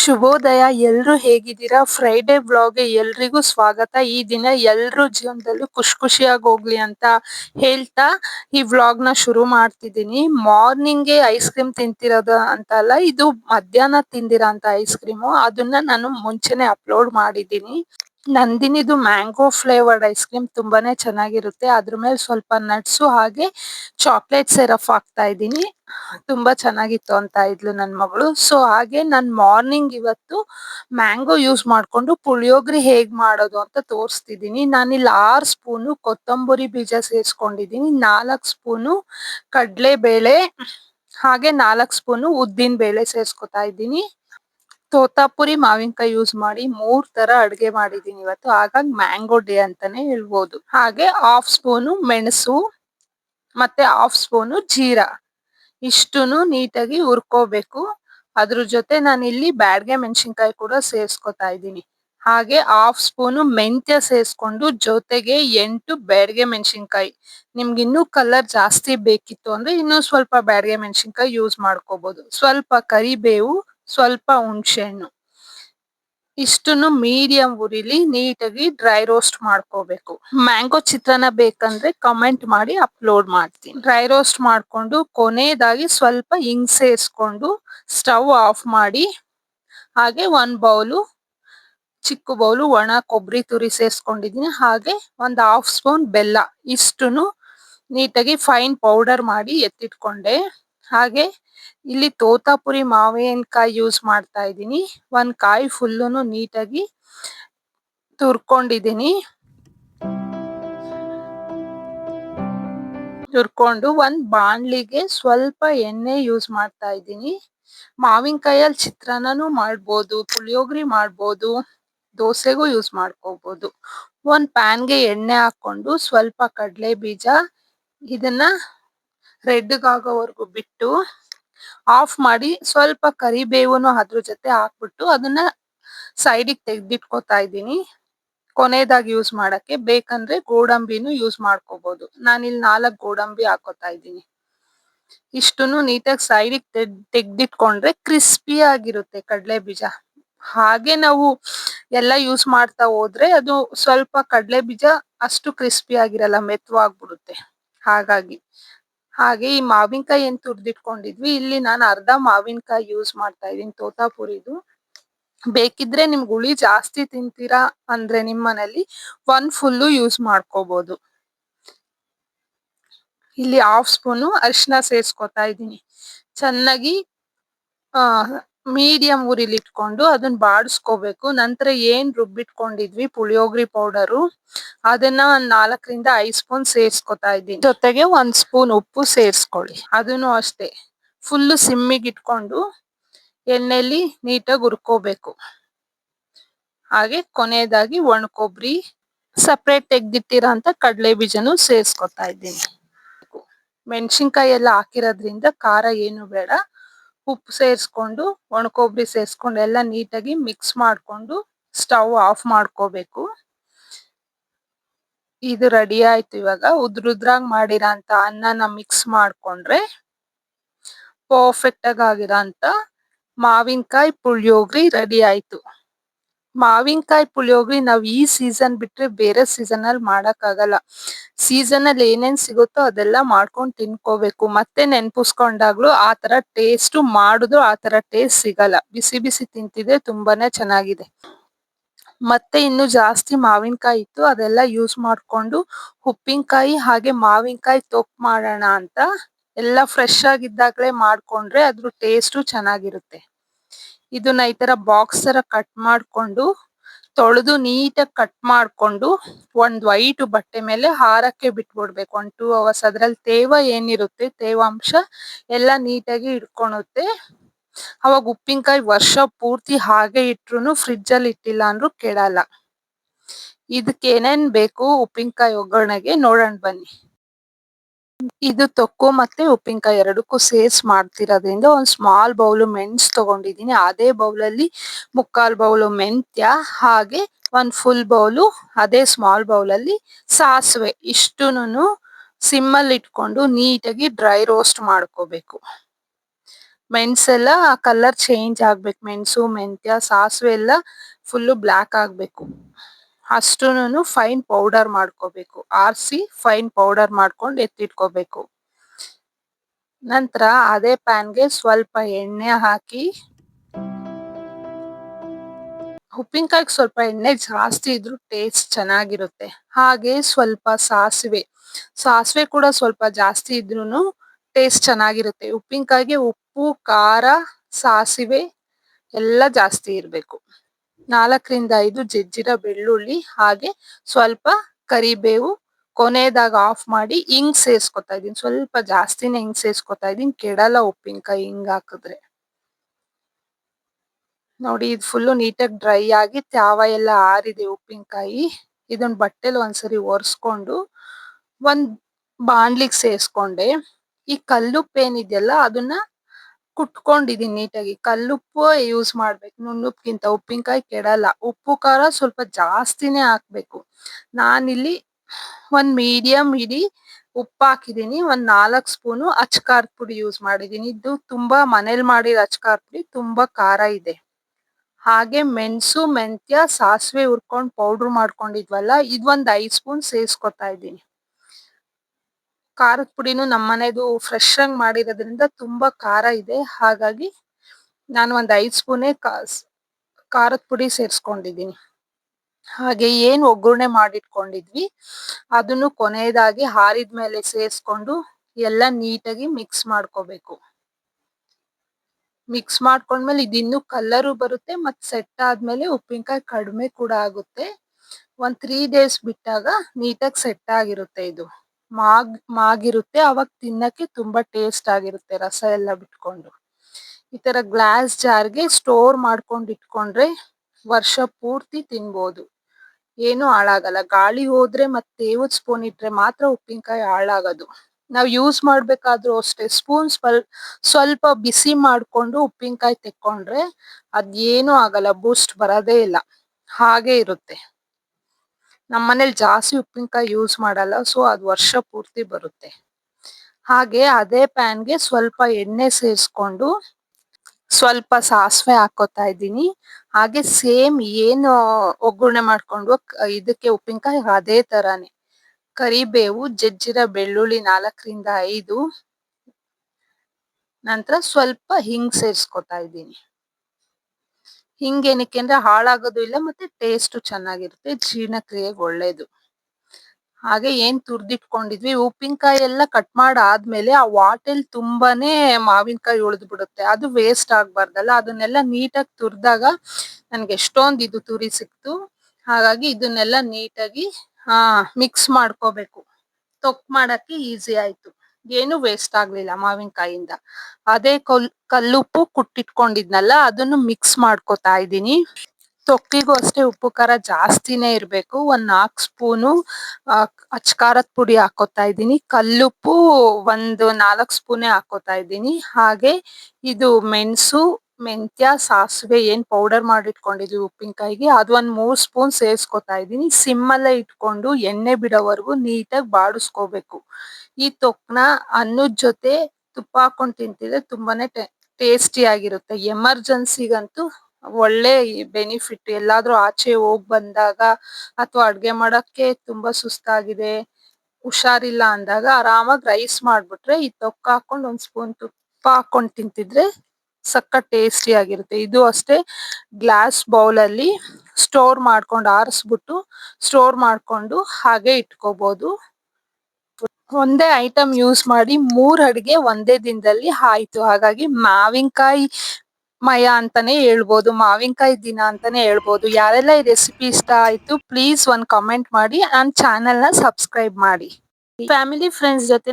ಶುಭೋದಯ, ಎಲ್ರು ಹೇಗಿದ್ದೀರಾ? ಫ್ರೈಡೆ ವ್ಲಾಗ್ಗೆ ಎಲ್ರಿಗೂ ಸ್ವಾಗತ. ಈ ದಿನ ಎಲ್ರು ಜೀವನದಲ್ಲೂ ಖುಷಿ ಖುಷಿಯಾಗಿ ಹೋಗ್ಲಿ ಅಂತ ಹೇಳ್ತಾ ಈ ವ್ಲಾಗ್ನ ಶುರು ಮಾಡ್ತಿದ್ದೀನಿ. ಮಾರ್ನಿಂಗ್ ಐಸ್ ಕ್ರೀಮ್ ತಿಂತಿರೋದು ಅಂತ ಅಲ್ಲ, ಇದು ಮಧ್ಯಾಹ್ನ ತಿಂದಿರೋ ಅಂತ ಐಸ್ ಕ್ರೀಮು ಅದನ್ನ ನಾನು ಮುಂಚೆನೆ ಅಪ್ಲೋಡ್ ಮಾಡಿದ್ದೀನಿ. ನಂದಿನಿದು ಮ್ಯಾಂಗೋ ಫ್ಲೇವರ್ಡ್ ಐಸ್ ಕ್ರೀಮ್ ತುಂಬಾನೇ ಚೆನ್ನಾಗಿರುತ್ತೆ. ಅದ್ರ ಮೇಲೆ ಸ್ವಲ್ಪ ನಟ್ಸು ಹಾಗೆ ಚಾಕ್ಲೇಟ್ ಸಿರಪ್ ಹಾಕ್ತಾ ಇದ್ದೀನಿ. ತುಂಬಾ ಚೆನ್ನಾಗಿತ್ತು ಅಂತ ಇದ್ಲು ನನ್ ಮಗಳು. ಸೊ ಹಾಗೆ ನಾನ್ ಮಾರ್ನಿಂಗ್ ಇವತ್ತು ಮ್ಯಾಂಗೋ ಯೂಸ್ ಮಾಡ್ಕೊಂಡು ಪುಳಿಯೋಗರೆ ಹೇಗ್ ಮಾಡೋದು ಅಂತ ತೋರಿಸ್ತಿದ್ದೀನಿ. ಇಲ್ಲಿ ಆರ್ ಸ್ಪೂನು ಕೊತ್ತಂಬರಿ ಬೀಜ ಸೇರಿಸ್ಕೊಂಡಿದ್ದೀನಿ. ನಾಲ್ಕು ಸ್ಪೂನು ಕಡಲೆಬೇಳೆ, ಹಾಗೆ ನಾಲ್ಕು ಸ್ಪೂನು ಉದ್ದಿನ ಬೇಳೆ ಸೇರಿಸ್ಕೊತಾ ಇದ್ದೀನಿ. ತೋತಾಪುರಿ ಮಾವಿನಕಾಯಿ ಯೂಸ್ ಮಾಡಿ ಮೂರ್ ತರ ಅಡ್ಗೆ ಮಾಡಿದೀನಿ ಇವತ್ತು. ಹಾಗಾಗಿ ಮ್ಯಾಂಗೋ ಡೇ ಅಂತಾನೆ ಹೇಳ್ಬೋದು. ಹಾಗೆ ಹಾಫ್ ಸ್ಪೂನು ಮೆಣಸು, ಮತ್ತೆ ಹಾಫ್ ಸ್ಪೂನು ಜೀರಾ. ಇಷ್ಟುನು ನೀಟಾಗಿ ಹುರ್ಕೋಬೇಕು. ಅದ್ರ ಜೊತೆ ನಾನು ಇಲ್ಲಿ ಬ್ಯಾಡ್ಗೆ ಮೆಣಸಿನ್ಕಾಯಿ ಕೂಡ ಸೇರ್ಸ್ಕೊತಾ ಇದ್ದೀನಿ. ಹಾಗೆ ಹಾಫ್ ಸ್ಪೂನು ಮೆಂತ್ಯ ಸೇರಿಸ್ಕೊಂಡು ಜೊತೆಗೆ ಎಂಟು ಬ್ಯಾಡ್ಗೆ ಮೆಣಸಿನ್ಕಾಯಿ. ನಿಮ್ಗೆ ಇನ್ನೂ ಕಲರ್ ಜಾಸ್ತಿ ಬೇಕಿತ್ತು ಅಂದ್ರೆ ಇನ್ನೂ ಸ್ವಲ್ಪ ಬ್ಯಾಡ್ಗೆ ಮೆಣಸಿನ್ಕಾಯಿ ಯೂಸ್ ಮಾಡ್ಕೋಬಹುದು ಸ್ವಲ್ಪ ಕರಿಬೇವು ಸ್ವಲ್ಪ ಹುಣಸೆ ಹಣ್ಣು. ಇಷ್ಟನ್ನು ಮೀಡಿಯಂ ಉರಿಲಿ ನೀಟಾಗಿ ಡ್ರೈ ರೋಸ್ಟ್ ಮಾಡ್ಕೋಬೇಕು. ಮ್ಯಾಂಗೋ ಚಿತ್ರಾನ್ನ ಬೇಕಂದ್ರೆ ಕಮೆಂಟ್ ಮಾಡಿ ಅಪ್ಲೋಡ್ ಮಾಡ್ತೀನಿ. ಡ್ರೈ ರೋಸ್ಟ್ ಮಾಡ್ಕೊಂಡು ಕೊನೆಯದಾಗಿ ಸ್ವಲ್ಪ ಹಿಂಗ್ ಸೇರಿಸ್ಕೊಂಡು ಸ್ಟವ್ ಆಫ್ ಮಾಡಿ ಹಾಗೆ ಒಂದು ಬೌಲು, ಚಿಕ್ಕ ಬೌಲು ಒಣ ಕೊಬ್ಬರಿ ತುರಿ ಸೇರಿಸ್ಕೊಂಡಿದ್ದೀನಿ. ಹಾಗೆ ಒಂದು ಹಾಫ್ ಸ್ಪೂನ್ ಬೆಲ್ಲ. ಇಷ್ಟನ್ನು ನೀಟಾಗಿ ಫೈನ್ ಪೌಡರ್ ಮಾಡಿ ಎತ್ತಿಟ್ಕೊಂಡೆ. ಹಾಗೆ ಇಲ್ಲಿ ತೋತಾಪುರಿ ಮಾವಿನಕಾಯಿ ಯೂಸ್ ಮಾಡ್ತಾ ಇದ್ದೀನಿ. ಒಂದ್ ಕಾಯಿ ಫುಲ್ಲುನು ನೀಟಾಗಿ ತುರ್ಕೊಂಡಿದ್ದೀನಿ. ತುರ್ಕೊಂಡು ಒಂದ್ ಬಾಣ್ಲಿಗೆ ಸ್ವಲ್ಪ ಎಣ್ಣೆ ಯೂಸ್ ಮಾಡ್ತಾ ಇದ್ದೀನಿ. ಮಾವಿನಕಾಯಲ್ಲಿ ಚಿತ್ರಾನ್ನನೂ ಮಾಡ್ಬೋದು, ಪುಳಿಯೋಗರೆ ಮಾಡ್ಬೋದು, ದೋಸೆಗೂ ಯೂಸ್ ಮಾಡ್ಕೋಬಹುದು ಒಂದ್ ಪ್ಯಾನ್ಗೆ ಎಣ್ಣೆ ಹಾಕೊಂಡು ಸ್ವಲ್ಪ ಕಡಲೆ ಬೀಜ ಇದನ್ನ ರೆಡ್ ಆಗೋವರೆಗೂ ಬಿಟ್ಟು ಆಫ್ ಮಾಡಿ ಸ್ವಲ್ಪ ಕರಿಬೇವುನು ಅದ್ರ ಜೊತೆ ಹಾಕ್ಬಿಟ್ಟು ಅದನ್ನ ಸೈಡಿಗೆ ತೆಗ್ದಿಟ್ಕೋತಾ ಇದ್ದೀನಿ. ಕೊನೆಯದಾಗಿ ಯೂಸ್ ಮಾಡಕ್ಕೆ ಬೇಕಂದ್ರೆ ಗೋಡಂಬಿನೂ ಯೂಸ್ ಮಾಡ್ಕೋಬಹುದು ನಾನಿಲ್ಲಿ ನಾಲ್ಕು ಗೋಡಂಬಿ ಹಾಕೋತಾ ಇದ್ದೀನಿ. ಇಷ್ಟನ್ನು ನೀಟಾಗಿ ಸೈಡಿಗೆ ತೆಗ್ದಿಟ್ಕೊಂಡ್ರೆ ಕ್ರಿಸ್ಪಿ ಆಗಿರುತ್ತೆ ಕಡಲೆ ಬೀಜ ಹಾಗೆ ನಾವು ಎಲ್ಲ ಯೂಸ್ ಮಾಡ್ತಾ ಹೋದ್ರೆ ಅದು ಸ್ವಲ್ಪ ಕಡಲೆ ಬೀಜ ಅಷ್ಟು ಕ್ರಿಸ್ಪಿ ಆಗಿರಲ್ಲ ಮೆತ್ತವಾಗ್ಬಿಡುತ್ತೆ ಹಾಗಾಗಿ ಹಾಗೆ ಈ ಮಾವಿನಕಾಯಿ ಏನ್ ತುರ್ದಿಟ್ಕೊಂಡಿದ್ವಿ, ಇಲ್ಲಿ ನಾನು ಅರ್ಧ ಮಾವಿನಕಾಯಿ ಯೂಸ್ ಮಾಡ್ತಾ ಇದೀನಿ ತೋತಾಪುರಿದು ಬೇಕಿದ್ರೆ ನಿಮ್ ಹುಳಿ ಜಾಸ್ತಿ ತಿಂತೀರಾ ಅಂದ್ರೆ ನಿಮ್ ಮನೇಲಿ ಒನ್ ಫುಲ್ಲು ಯೂಸ್ ಮಾಡ್ಕೋಬಹುದು ಇಲ್ಲಿ ಹಾಫ್ ಸ್ಪೂನು ಅರಿಶಿನ ಸೇರ್ಸ್ಕೊತಾ ಇದ್ದೀನಿ. ಚೆನ್ನಾಗಿ, ಆ ಮೀಡಿಯಂ ಉರಿಲಿ ಇಟ್ಕೊಂಡು ಅದನ್ನ ಬಾಡಿಸ್ಕೋಬೇಕು. ನಂತರ ಏನ್ ರುಬ್ಬಿಟ್ಕೊಂಡಿದ್ವಿ? ಪುಳಿಯೋಗರೆ ಪೌಡರು. ಅದನ್ನ ಒಂದ್ ನಾಲ್ಕರಿಂದ ಐದು ಸ್ಪೂನ್ ಸೇರ್ಸ್ಕೊತಾ ಇದ್ದೀನಿ. ಜೊತೆಗೆ ಒಂದ್ ಸ್ಪೂನ್ ಉಪ್ಪು ಸೇರ್ಸ್ಕೊಳ್ಳಿ. ಅದನ್ನು ಅಷ್ಟೇ. ಫುಲ್ ಸಿಮ್ಮಿಗೆ ಇಟ್ಕೊಂಡು ಎಣ್ಣೆಲಿ ನೀಟಾಗಿ ಹುರ್ಕೋಬೇಕು. ಹಾಗೆ ಕೊನೆಯದಾಗಿ ಒಣ ಕೊಬ್ಬರಿ ಸಪ್ರೇಟ್ ತೆಗ್ದಿಟ್ಟಿರೋಂತ ಕಡಲೆ ಬೀಜನು ಸೇರ್ಸ್ಕೊತಾ ಇದ್ದೀನಿ. ಮೆಣಸಿನ್ಕಾಯಿ ಎಲ್ಲ ಹಾಕಿರೋದ್ರಿಂದ ಖಾರ ಏನು ಬೇಡ. ಉಪ್ಪು ಸೇರಿಸ್ಕೊಂಡು ಒಣ ಕೊಬ್ಬರಿ ಸೇರಿಸ್ಕೊಂಡು ಎಲ್ಲ ನೀಟಾಗಿ ಮಿಕ್ಸ್ ಮಾಡ್ಕೊಂಡು ಸ್ಟವ್ ಆಫ್ ಮಾಡ್ಕೋಬೇಕು. ಇದು ರೆಡಿ ಆಯ್ತು ಇವಾಗ. ಉದ್ರುದ್ರಾಗ್ ಮಾಡಿರೋಂತ ಅನ್ನನ ಮಿಕ್ಸ್ ಮಾಡ್ಕೊಂಡ್ರೆ ಪರ್ಫೆಕ್ಟ್ ಆಗಿ ಆಗಿರೋಂತ ಮಾವಿನಕಾಯಿ ಪುಳಿಯೋಗ್ರಿ ರೆಡಿ ಆಯ್ತು. ಮಾವಿನಕಾಯಿ ಪುಳಿಯೋಗರೆ ನಾವ್ ಈ ಸೀಸನ್ ಬಿಟ್ರೆ ಬೇರೆ ಸೀಸನ್ ಅಲ್ಲಿ ಮಾಡಕ್ ಆಗಲ್ಲ ಸೀಸನ್ ಅಲ್ಲಿ ಏನೇನ್ ಸಿಗುತ್ತೋ ಅದೆಲ್ಲ ಮಾಡ್ಕೊಂಡು ತಿನ್ಕೋಬೇಕು. ಮತ್ತೆ ನೆನ್ಪುಸ್ಕೊಂಡಾಗ್ಲೂ ಆ ತರ ಟೇಸ್ಟ್ ಮಾಡಿದ್ರು ಆ ತರ ಟೇಸ್ಟ್ ಸಿಗಲ್ಲ. ಬಿಸಿ ಬಿಸಿ ತಿಂತಿದ್ರೆ ತುಂಬಾನೇ ಚೆನ್ನಾಗಿದೆ. ಮತ್ತೆ ಇನ್ನು ಜಾಸ್ತಿ ಮಾವಿನಕಾಯಿ ಇತ್ತು, ಅದೆಲ್ಲ ಯೂಸ್ ಮಾಡ್ಕೊಂಡು ಉಪ್ಪಿನಕಾಯಿ ಹಾಗೆ ಮಾವಿನಕಾಯಿ ತೊಕ್ ಮಾಡೋಣ ಅಂತ ಎಲ್ಲ ಫ್ರೆಶ್ ಆಗಿದ್ದಾಗಲೇ ಮಾಡ್ಕೊಂಡ್ರೆ ಅದ್ರ ಟೇಸ್ಟು ಚೆನ್ನಾಗಿರುತ್ತೆ. ಇದನ್ನ ಈ ತರ ಬಾಕ್ಸ್ ತರ ಕಟ್ ಮಾಡ್ಕೊಂಡು, ತೊಳೆದು ನೀಟಾಗಿ ಕಟ್ ಮಾಡ್ಕೊಂಡು, ಒಂದ್ ವೈಟ್ ಬಟ್ಟೆ ಮೇಲೆ ಹಾರಕ್ಕೆ ಬಿಟ್ಬಿಡ್ಬೇಕು. ಒಂದ್ ಟೂ ಅವರ್ಸ್ ಅದ್ರಲ್ಲಿ ತೇವ ಏನಿರುತ್ತೆ, ತೇವಾಂಶ ಎಲ್ಲ ನೀಟಾಗಿ ಹಿಡ್ಕೊಳುತ್ತೆ ಅವಾಗ ಉಪ್ಪಿನಕಾಯಿ ವರ್ಷ ಪೂರ್ತಿ ಹಾಗೆ ಇಟ್ರುನು ಫ್ರಿಡ್ಜ್ ಅಲ್ಲಿ ಇಟ್ಟಿಲ್ಲ ಅಂದ್ರು ಕೆಡಲ್ಲ ಇದಕ್ಕೆ ಏನೇನ್ ಬೇಕು ಉಪ್ಪಿನಕಾಯಿ ಒಗ್ಗರಣೆಗೆ ನೋಡೋಣ ಬನ್ನಿ. ಇದು ತೊಕ್ಕು ಮತ್ತೆ ಉಪ್ಪಿನಕಾಯಿ ಎರಡಕ್ಕೂ ಸೇರ್ಸ್ ಮಾಡ್ತಿರೋದ್ರಿಂದ ಒಂದು ಸ್ಮಾಲ್ ಬೌಲ್ ಮೆಣಸ್ ತಗೊಂಡಿದ್ದೀನಿ. ಅದೇ ಬೌಲ್ ಅಲ್ಲಿ ಮುಕ್ಕಾಲ್ ಬೌಲ್ ಮೆಂತ್ಯ, ಹಾಗೆ ಒಂದು ಫುಲ್ ಬೌಲು ಅದೇ ಸ್ಮಾಲ್ ಬೌಲ್ ಅಲ್ಲಿ ಸಾಸಿವೆ ಇಷ್ಟುನು ಸಿಮ್ಮಲ್ಲಿ ಇಟ್ಕೊಂಡು ನೀಟಾಗಿ ಡ್ರೈ ರೋಸ್ಟ್ ಮಾಡ್ಕೋಬೇಕು. ಮೆಣಸೆಲ್ಲ ಕಲರ್ ಚೇಂಜ್ ಆಗ್ಬೇಕು. ಮೆಣಸು, ಮೆಂತ್ಯ, ಸಾಸಿವೆ ಎಲ್ಲ ಫುಲ್ಲು ಬ್ಲ್ಯಾಕ್ ಆಗ್ಬೇಕು. ಅಷ್ಟುನು ಫೈನ್ ಪೌಡರ್ ಮಾಡ್ಕೋಬೇಕು. ಆರಿಸಿ ಫೈನ್ ಪೌಡರ್ ಮಾಡ್ಕೊಂಡು ಎತ್ತಿಟ್ಕೋಬೇಕು. ನಂತರ ಅದೇ ಪ್ಯಾನ್ಗೆ ಸ್ವಲ್ಪ ಎಣ್ಣೆ ಹಾಕಿ ಉಪ್ಪಿನಕಾಯಿಗೆ ಸ್ವಲ್ಪ ಎಣ್ಣೆ ಜಾಸ್ತಿ ಇದ್ರೂ ಟೇಸ್ಟ್ ಚೆನ್ನಾಗಿರುತ್ತೆ. ಹಾಗೆ ಸ್ವಲ್ಪ ಸಾಸಿವೆ. ಸಾಸಿವೆ ಕೂಡ ಸ್ವಲ್ಪ ಜಾಸ್ತಿ ಇದ್ರೂ ಟೇಸ್ಟ್ ಚೆನ್ನಾಗಿರುತ್ತೆ. ಉಪ್ಪಿನಕಾಯಿಗೆ ಉಪ್ಪು, ಖಾರ, ಸಾಸಿವೆ ಎಲ್ಲ ಜಾಸ್ತಿ ಇರಬೇಕು. ನಾಲ್ಕರಿಂದ ಐದು ಜಜ್ಜಿರ ಬೆಳ್ಳುಳ್ಳಿ, ಹಾಗೆ ಸ್ವಲ್ಪ ಕರಿಬೇವು ಕೊನೆಯದಾಗ ಆಫ್ ಮಾಡಿ ಹಿಂಗ್ ಸೇರ್ಸ್ಕೊತಾ ಇದೀನಿ ಸ್ವಲ್ಪ ಜಾಸ್ತಿನೇ ಹಿಂಗ್ ಸೇರ್ಸ್ಕೊತಾ ಇದೀನಿ ಕೆಡಲ್ಲ ಉಪ್ಪಿನಕಾಯಿ ಹಿಂಗ್ ಹಾಕಿದ್ರೆ. ನೋಡಿ, ಇದು ಫುಲ್ಲು ನೀಟಾಗಿ ಡ್ರೈ ಆಗಿ ತ್ಯಾವ ಎಲ್ಲ ಆರಿದೆ ಉಪ್ಪಿನಕಾಯಿ. ಇದನ್ನ ಬಟ್ಟೆಲಿ ಒಂದ್ಸರಿ ಒರೆಸ್ಕೊಂಡು ಒಂದ್ ಬಾಣ್ಲಿಗ್ ಸೇರ್ಸ್ಕೊಂಡೆ. ಈ ಕಲ್ಲುಪ್ಪು ಏನಿದೆಯಲ್ಲ ಅದನ್ನ ಕುಟ್ಕೊಂಡಿದೀನಿ ನೀಟಾಗಿ. ಕಲ್ಲುಪ್ಪು ಯೂಸ್ ಮಾಡ್ಬೇಕು. ನುಣ್ಣುಪ್ಪಿಗಿಂತ ಉಪ್ಪಿನಕಾಯಿ ಕೆಡಲ್ಲ. ಉಪ್ಪು, ಖಾರ ಸ್ವಲ್ಪ ಜಾಸ್ತಿನೇ ಹಾಕ್ಬೇಕು. ನಾನಿಲ್ಲಿ ಒಂದು ಮೀಡಿಯಂ ಇಡಿ ಉಪ್ಪು ಹಾಕಿದೀನಿ. ಒಂದು ನಾಲ್ಕು ಸ್ಪೂನು ಅಚ್ಕಾರ್ ಪುಡಿ ಯೂಸ್ ಮಾಡಿದೀನಿ. ಇದು ತುಂಬಾ ಮನೇಲಿ ಮಾಡಿರೋ ಅಚ್ಕಾರ್ ಪುಡಿ ತುಂಬಾ ಖಾರ ಇದೆ. ಹಾಗೆ ಮೆಣಸು, ಮೆಂತ್ಯ, ಸಾಸಿವೆ ಹುರ್ಕೊಂಡು ಪೌಡರ್ ಮಾಡ್ಕೊಂಡಿದ್ವಲ್ಲ ಇದೊಂದು ಐದು ಸ್ಪೂನ್ ಸೇರಿಸ್ಕೊತಾ ಇದ್ದೀನಿ. ಖಾರದ ಪುಡಿನು ನಮ್ಮ ಮನೆದು ಫ್ರೆಶ್ ಆಗಿ ಮಾಡಿರೋದ್ರಿಂದ ತುಂಬಾ ಖಾರ ಇದೆ. ಹಾಗಾಗಿ ನಾನು ಒಂದು ಐದು ಸ್ಪೂನೇ ಖಾರದ ಪುಡಿ ಸೇರ್ಸ್ಕೊಂಡಿದೀನಿ ಹಾಗೆ ಏನ್ ಒಗ್ಗರಣೆ ಮಾಡಿಟ್ಕೊಂಡಿದ್ವಿ, ಅದನ್ನು ಕೊನೆಯದಾಗಿ ಹಾರಿದ್ಮೇಲೆ ಸೇರ್ಸ್ಕೊಂಡು ಎಲ್ಲ ನೀಟಾಗಿ ಮಿಕ್ಸ್ ಮಾಡ್ಕೋಬೇಕು. ಮಿಕ್ಸ್ ಮಾಡ್ಕೊಂಡ್ಮೇಲೆ ಇದು ಕಲ್ಲರು ಬರುತ್ತೆ ಮತ್ತೆ ಸೆಟ್ ಆದ್ಮೇಲೆ ಉಪ್ಪಿನಕಾಯಿ ಕಡಿಮೆ ಕೂಡ ಆಗುತ್ತೆ. ಒಂದ್ ತ್ರೀ ಡೇಸ್ ಬಿಟ್ಟಾಗ ನೀಟಾಗಿ ಸೆಟ್ ಆಗಿರುತ್ತೆ ಇದು. ಮಾಗ್, ಮಾಗಿರುತ್ತೆ, ಅವಾಗ ತಿನ್ನಕ್ಕೆ ತುಂಬಾ ಟೇಸ್ಟ್ ಆಗಿರುತ್ತೆ ರಸ ಎಲ್ಲ ಬಿಟ್ಕೊಂಡು. ಈ ತರ ಗ್ಲಾಸ್ ಜಾರ್ಗೆ ಸ್ಟೋರ್ ಮಾಡ್ಕೊಂಡು ಇಟ್ಕೊಂಡ್ರೆ ವರ್ಷ ಪೂರ್ತಿ ತಿನ್ಬೋದು. ಏನು ಹಾಳಾಗಲ್ಲ. ಗಾಳಿ ಹೋದ್ರೆ ಮತ್ತೆ ಒಂದು ಸ್ಪೂನ್ ಇಟ್ರೆ ಮಾತ್ರ ಉಪ್ಪಿನಕಾಯಿ ಹಾಳಾಗೋದು. ನಾವ್ ಯೂಸ್ ಮಾಡ್ಬೇಕಾದ್ರೂ ಅಷ್ಟೇ ಸ್ಪೂನ್ ಸ್ವಲ್ ಸ್ವಲ್ಪ ಬಿಸಿ ಮಾಡ್ಕೊಂಡು ಉಪ್ಪಿನಕಾಯಿ ತೆಕ್ಕೊಂಡ್ರೆ ಅದೇನು ಆಗಲ್ಲ ಬೂಸ್ಟ್ ಬರೋದೇ ಇಲ್ಲ. ಹಾಗೆ ಇರುತ್ತೆ. ನಮ್ಮ ಮನೇಲಿ ಜಾಸ್ತಿ ಉಪ್ಪಿನಕಾಯಿ ಯೂಸ್ ಮಾಡಲ್ಲ ಸೊ ಅದು ವರ್ಷ ಪೂರ್ತಿ ಬರುತ್ತೆ. ಹಾಗೆ ಅದೇ ಪ್ಯಾನ್ಗೆ ಸ್ವಲ್ಪ ಎಣ್ಣೆ ಸೇರಿಸ್ಕೊಂಡು ಸ್ವಲ್ಪ ಸಾಸಿವೆ ಹಾಕೋತಾ ಇದ್ದೀನಿ. ಹಾಗೆ ಸೇಮ್ ಏನು ಒಗ್ಗರಣೆ ಮಾಡ್ಕೊಂಡು ಇದಕ್ಕೆ ಉಪ್ಪಿನಕಾಯಿ ಅದೇ ತರಾನೇ. ಕರಿಬೇವು, ಜಜ್ಜಿರ, ಬೆಳ್ಳುಳ್ಳಿ ನಾಲ್ಕರಿಂದ ಐದು. ನಂತರ ಸ್ವಲ್ಪ ಹಿಂಗ್ ಸೇರಿಸ್ಕೊತಾ ಇದ್ದೀನಿ. ಹಿಂಗ್ ಏನಕ್ಕೆ ಅಂದ್ರೆ ಹಾಳಾಗೋದು ಇಲ್ಲ ಮತ್ತೆ ಟೇಸ್ಟ್ ಚೆನ್ನಾಗಿರುತ್ತೆ, ಜೀರ್ಣಕ್ರಿಯೆಗೆ ಒಳ್ಳೇದು. ಹಾಗೆ ಏನ್ ತುರ್ದಿಟ್ಕೊಂಡಿದ್ವಿ, ಉಪ್ಪಿನಕಾಯಿ ಎಲ್ಲ ಕಟ್ ಮಾಡಾದ್ಮೇಲೆ ಆ ವಾಟಲ್ ತುಂಬಾನೇ ಮಾವಿನಕಾಯಿ ಉಳಿದು ಬಿಡುತ್ತೆ ಅದು ವೇಸ್ಟ್ ಆಗ್ಬಾರ್ದಲ್ಲ, ಅದನ್ನೆಲ್ಲ ನೀಟಾಗಿ ತುರ್ದಾಗ ನನ್ಗೆ ಎಷ್ಟೊಂದ್ ಇದು ತುರಿ ಸಿಕ್ತು. ಹಾಗಾಗಿ ಇದನ್ನೆಲ್ಲ ನೀಟಾಗಿ ಮಿಕ್ಸ್ ಮಾಡ್ಕೋಬೇಕು. ತೊಕ್ ಮಾಡಕ್ಕೆ ಈಸಿ ಆಯ್ತು. ಏನು ವೇಸ್ಟ್ ಆಗ್ಲಿಲ್ಲ ಮಾವಿನಕಾಯಿಂದ. ಅದೇ ಕಲ್, ಕಲ್ಲುಪ್ಪು ಕುಟ್ಟಿಟ್ಕೊಂಡಿದ್ನಲ್ಲ, ಅದನ್ನು ಮಿಕ್ಸ್ ಮಾಡ್ಕೊತಾ ಇದ್ದೀನಿ. ತೊಕ್ಕಿಗೂ ಅಷ್ಟೇ ಉಪ್ಪು, ಖಾರ ಜಾಸ್ತಿನೇ ಇರ್ಬೇಕು. ಒಂದ್ ನಾಲ್ಕು ಸ್ಪೂನು ಅಚ್ಕಾರದ ಪುಡಿ ಹಾಕೋತಾ ಇದ್ದೀನಿ. ಕಲ್ಲುಪ್ಪು ಒಂದು ನಾಲ್ಕು ಸ್ಪೂನೇ ಹಾಕೋತಾ ಇದ್ದೀನಿ. ಹಾಗೆ ಇದು ಮೆಣಸು ಮೆಂತ್ಯ, ಸಾಸಿವೆ ಏನ್ ಪೌಡರ್ ಮಾಡಿಟ್ಕೊಂಡಿದ್ವಿ ಉಪ್ಪಿನಕಾಯಿಗೆ, ಅದು ಒಂದ್ ಮೂರ್ ಸ್ಪೂನ್ ಸೇರಿಸ್ಕೊತಾ ಇದೀನಿ ಸಿಮ್ ಅಲ್ಲೇ ಇಟ್ಕೊಂಡು ಎಣ್ಣೆ ಬಿಡೋವರೆಗೂ ನೀಟಾಗಿ ಬಾಡಿಸ್ಕೋಬೇಕು. ಈ ತೊಕ್ನ ಅನ್ನದ ಜೊತೆ ತುಪ್ಪ ಹಾಕೊಂಡ್ ತಿಂತಿದ್ರೆ ತುಂಬಾನೇ ಟೇಸ್ಟಿ ಆಗಿರುತ್ತೆ. ಎಮರ್ಜೆನ್ಸಿಗಂತೂ ಒಳ್ಳೆ ಬೆನಿಫಿಟ್. ಎಲ್ಲಾದ್ರೂ ಆಚೆ ಹೋಗ್ ಬಂದಾಗ ಅಥವಾ ಅಡ್ಗೆ ಮಾಡಕ್ಕೆ ತುಂಬಾ ಸುಸ್ತಾಗಿದೆ, ಹುಷಾರಿಲ್ಲ ಅಂದಾಗ ಆರಾಮಾಗಿ ರೈಸ್ ಮಾಡ್ಬಿಟ್ರೆ ಈ ತೊಕ್ಕ ಹಾಕೊಂಡು ಒಂದ್ ಸ್ಪೂನ್ ತುಪ್ಪ ಹಾಕೊಂಡ್ ತಿಂತಿದ್ರೆ ಸಖತ್ ಟೇಸ್ಟಿ ಆಗಿರುತ್ತೆ. ಇದು ಅಷ್ಟೇ ಗ್ಲಾಸ್ ಬೌಲ್ ಅಲ್ಲಿ ಸ್ಟೋರ್ ಮಾಡ್ಕೊಂಡು ಆರಿಸ್ಬಿಟ್ಟು ಸ್ಟೋರ್ ಮಾಡ್ಕೊಂಡು ಹಾಗೆ ಇಟ್ಕೋಬಹುದು ಒಂದೇ ಐಟಮ್ ಯೂಸ್ ಮಾಡಿ ಮೂರ್ ಅಡಿಗೆ ಒಂದೇ ದಿನದಲ್ಲಿ ಆಯ್ತು. ಹಾಗಾಗಿ ಮಾವಿನಕಾಯಿ ಮಯ ಅಂತಾನೆ ಹೇಳ್ಬೋದು, ಮಾವಿನಕಾಯಿ ದಿನ ಅಂತಾನೆ ಹೇಳ್ಬೋದು. ಯಾರೆಲ್ಲ ಈ ರೆಸಿಪಿ ಇಷ್ಟ ಆಯ್ತು ಪ್ಲೀಸ್ ಒಂದ್ ಕಮೆಂಟ್ ಮಾಡಿ ನನ್ನ ಚಾನೆಲ್ನ ಸಬ್ಸ್ಕ್ರೈಬ್ ಮಾಡಿ. ಫ್ಯಾಮಿಲಿ ಫ್ರೆಂಡ್ಸ್ ಜೊತೆ